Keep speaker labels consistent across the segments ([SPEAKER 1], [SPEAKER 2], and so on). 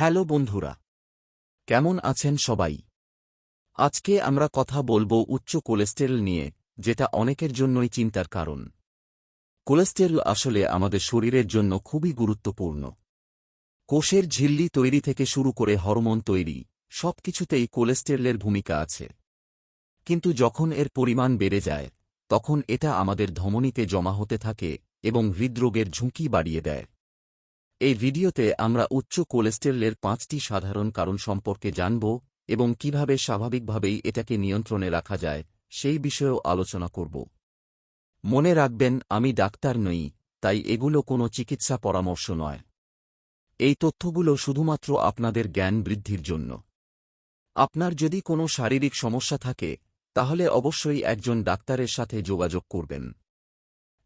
[SPEAKER 1] Hello বন্ধুরা। কেমন আছেন সবাই? আজকে আমরা কথা বলব উচ্চ কোলেস্টেরল নিয়ে, যেটা অনেকের জন্যই চিন্তার কারণ। কোলেস্টেরল আসলে আমাদের শরীরের জন্য খুবই গুরুত্বপূর্ণ। কোষের ঝিল্লি তৈরি থেকে শুরু করে হরমোন তৈরি, সবকিছুতেই কোলেস্টেরলের ভূমিকা আছে। কিন্তু যখন এর পরিমাণ বেড়ে যায়, তখন এটা আমাদের ধমনীতে জমা হতে থাকে এবং হৃদরোগের ঝুঁকি বাড়িয়ে দেয়। এই ভিডিওতে আমরা উচ্চ কোলেস্টেরলের পাঁচটি সাধারণ কারণ সম্পর্কে জানব এবং কীভাবে স্বাভাবিকভাবেই এটাকে নিয়ন্ত্রণে রাখা যায়, সেই বিষয়েও আলোচনা করব। মনে রাখবেন, আমি ডাক্তার নই, তাই এগুলো কোনো চিকিৎসা পরামর্শ নয়। এই তথ্যগুলো শুধুমাত্র আপনাদের জ্ঞান বৃদ্ধির জন্য। আপনার যদি কোনো শারীরিক সমস্যা থাকে, তাহলে অবশ্যই একজন ডাক্তারের সাথে যোগাযোগ করবেন।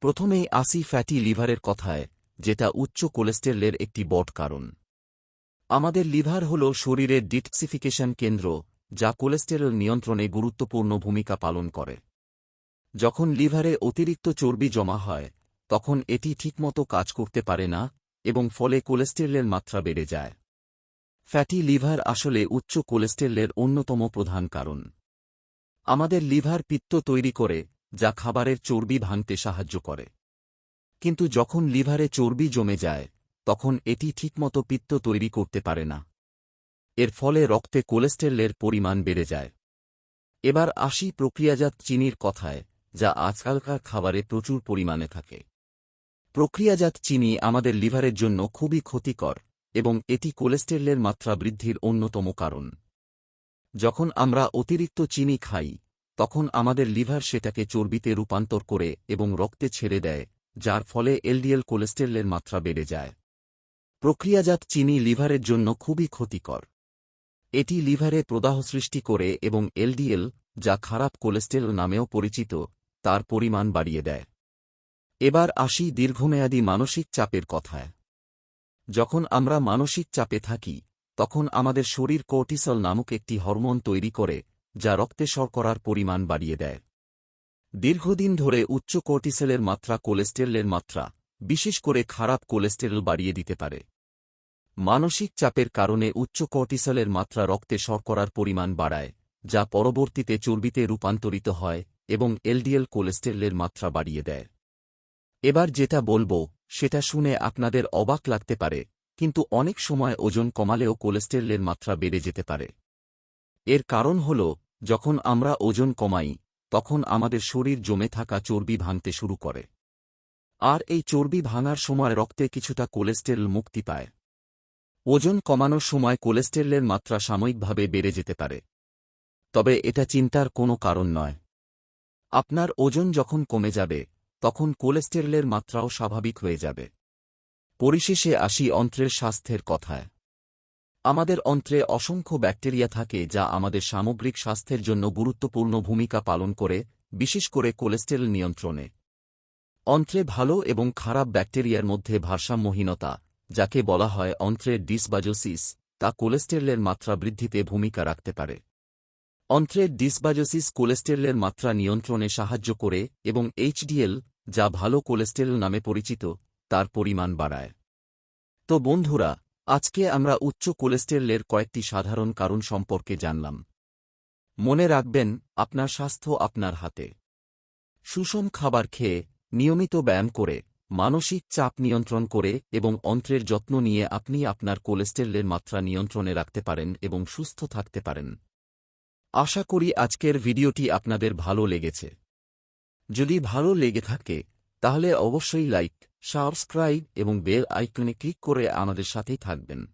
[SPEAKER 1] প্রথমেই আসি ফ্যাটি লিভারের কথায়। যেটা উচ্চ কোলেস্টেরলের একটি বট কারণ। আমাদের লিভার হল শরীরের ডিটক্সিফিকেশন কেন্দ্র, যা কোলেস্টেরল নিয়ন্ত্রণে গুরুত্বপূর্ণ ভূমিকা পালন করে। যখন লিভারে অতিরিক্ত চর্বি জমা হয়, তখন এটি ঠিকমতো কাজ করতে পারে না এবং ফলে কোলেস্টেরলের মাত্রা বেড়ে যায়। ফ্যাটি লিভার আসলে উচ্চ কোলেস্টেরলের অন্যতম প্রধান কারণ। আমাদের লিভার পিত্ত তৈরি করে, যা খাবারের চর্বি ভাঙতে সাহায্য করে। কিন্তু যখন লিভারে চর্বি জমে যায়, তখন এটি ঠিকমতো পিত্ত তৈরি করতে পারে না। এর ফলে রক্তে কোলেস্টেরলের পরিমাণ বেড়ে যায়। এবার আসি প্রক্রিয়াজাত চিনির কথায়, যা আজকালকার খাবারে প্রচুর পরিমাণে থাকে। প্রক্রিয়াজাত চিনি আমাদের লিভারের জন্য খুবই ক্ষতিকর এবং এটি কোলেস্টেরলের মাত্রা বৃদ্ধির অন্যতম কারণ। যখন আমরা অতিরিক্ত চিনি খাই, তখন আমাদের লিভার সেটাকে চর্বিতে রূপান্তর করে এবং রক্তে ছেড়ে দেয় যার ফলে এলডিএল কোলেস্টেরলের মাত্রা বেড়ে যায়। প্রক্রিয়াজাত চিনি লিভারের জন্য খুবই ক্ষতিকর। এটি লিভারে প্রদাহ সৃষ্টি করে এবং এলডিএল, যা খারাপ কোলেস্টেরল নামেও পরিচিত, তার পরিমাণ বাড়িয়ে দেয়। এবার আসি দীর্ঘমেয়াদী মানসিক চাপের কথায়। যখন আমরা মানসিক চাপে থাকি, তখন আমাদের শরীর কোর্টিসল নামক একটি হরমোন তৈরি করে, যা রক্তে শর্করার পরিমাণ বাড়িয়ে দেয়। দীর্ঘদিন ধরে উচ্চ কোর্টিসেলের মাত্রা কোলেস্টেরলের মাত্রা, বিশেষ করে খারাপ কোলেস্টেরল বাড়িয়ে দিতে পারে। মানসিক চাপের কারণে উচ্চ কর্টিসলের মাত্রা রক্তে শর্করার পরিমাণ বাড়ায়, যা পরবর্তীতে চর্বিতে রূপান্তরিত হয় এবং এলডিএল কোলেস্টেরলের মাত্রা বাড়িয়ে দেয়। এবার যেটা বলব, সেটা শুনে আপনাদের অবাক লাগতে পারে, কিন্তু অনেক সময় ওজন কমালেও কোলেস্টেরলের মাত্রা বেড়ে যেতে পারে। এর কারণ হল, যখন আমরা ওজন কমাই তখন আমাদের শরীর জমে থাকা চর্বি ভাঙতে শুরু করে। আর এই চর্বি ভাঙার সময় রক্তে কিছুটা কোলেস্টেরল মুক্তি পায়। ওজন কমানোর সময় কোলেস্টেরলের মাত্রা সাময়িকভাবে বেড়ে যেতে পারে। তবে এটা চিন্তার কোনো কারণ নয়। আপনার ওজন যখন কমে যাবে, তখন কোলেস্টেরলের মাত্রাও স্বাভাবিক হয়ে যাবে। পরিশেষে আসি অন্ত্রের স্বাস্থ্যের কথায়। আমাদের অন্ত্রে অসংখ্য ব্যাকটেরিয়া থাকে যা আমাদের সামগ্রিক স্বাস্থ্যের জন্য গুরুত্বপূর্ণ ভূমিকা পালন করে, বিশেষ করে কোলেস্টেরল নিয়ন্ত্রণে। অন্ত্রে ভালো এবং খারাপ ব্যাকটেরিয়ার মধ্যে ভারসাম্যহীনতা, যাকে বলা হয় অন্ত্রের ডিসবাজোসিস, তা কোলেস্টেরলের মাত্রা বৃদ্ধিতে ভূমিকা রাখতে পারে। অন্ত্রের ডিসবাজোসিস কোলেস্টেরলের মাত্রা নিয়ন্ত্রণে সাহায্য করে এবং এইচডিএল, যা ভালো কোলেস্টেরল নামে পরিচিত, তার পরিমাণ বাড়ায়। তো বন্ধুরা আজকে আমরা উচ্চ কোলেস্টেরলের কয়েকটি সাধারণ কারণ সম্পর্কে জানলাম। মনে রাখবেন, আপনার স্বাস্থ্য আপনার হাতে। সুষম খাবার খেয়ে, নিয়মিত ব্যায়াম করে, মানসিক চাপ নিয়ন্ত্রণ করে এবং অন্ত্রের যত্ন নিয়ে আপনি আপনার কোলেস্টেরলের মাত্রা নিয়ন্ত্রণে রাখতে পারেন এবং সুস্থ থাকতে পারেন। আশা করি আজকের ভিডিওটি আপনাদের ভালো লেগেছে। যদি ভালো লেগে থাকে, তাহলে অবশ্যই লাইক সাবস্ক্রাইব এবং বেল আইকনে ক্লিক করে আমাদের সাথেই থাকবেন।